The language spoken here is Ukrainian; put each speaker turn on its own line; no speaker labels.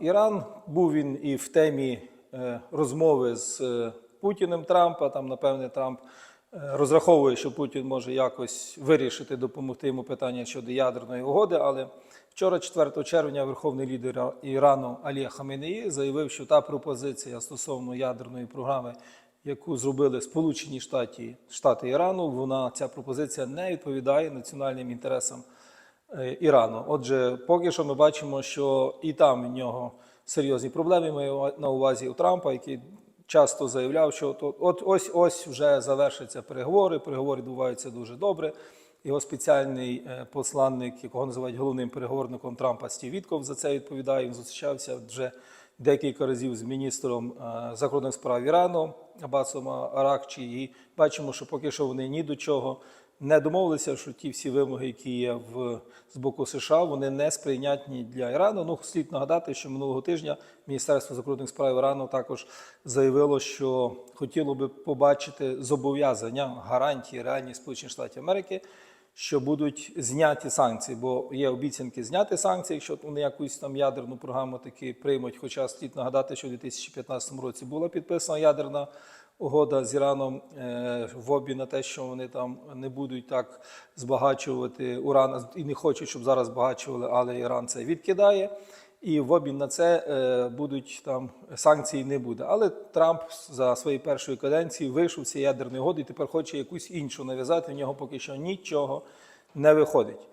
Іран був він і в темі е, розмови з е, Путіним Трампа. Там, напевне, Трамп е, розраховує, що Путін може якось вирішити, допомогти йому питання щодо ядерної угоди. Але вчора, 4 червня, верховний лідер Ірану Алія Хаменеї заявив, що та пропозиція стосовно ядерної програми, яку зробили Сполучені Штати, Штати Ірану, вона ця пропозиція не відповідає національним інтересам Ірану. Отже, поки що ми бачимо, що і там в нього серйозні проблеми. Маю на увазі у Трампа, який часто заявляв, що от ось ось вже завершаться переговори. Переговори відбуваються дуже добре. Його спеціальний е, посланник, якого називають головним переговорником Трампа, Стів Вітков, за це відповідає. Він зустрічався вже декілька разів з міністром е, закордонних справ Ірану Абасом Аракчі. І бачимо, що поки що вони ні до чого не домовилися, що ті всі вимоги, які є в з боку США, вони не сприйнятні для Ірану. Ну слід нагадати, що минулого тижня Міністерство закордонних справ Ірану також заявило, що хотіло би побачити зобов'язання гарантії реальні Сполучених Штатів Америки. Що будуть зняті санкції, бо є обіцянки зняти санкції, якщо вони якусь там ядерну програму таки приймуть. Хоча слід нагадати, що в 2015 році була підписана ядерна угода з Іраном е, в обі на те, що вони там не будуть так збагачувати уран і не хочуть, щоб зараз збагачували, але Іран це відкидає. І в обмін на це е, будуть там санкцій не буде. Але Трамп за своєю першою каденцією вийшов з цієї ядерної угоди і тепер хоче якусь іншу нав'язати. В нього поки що нічого не виходить.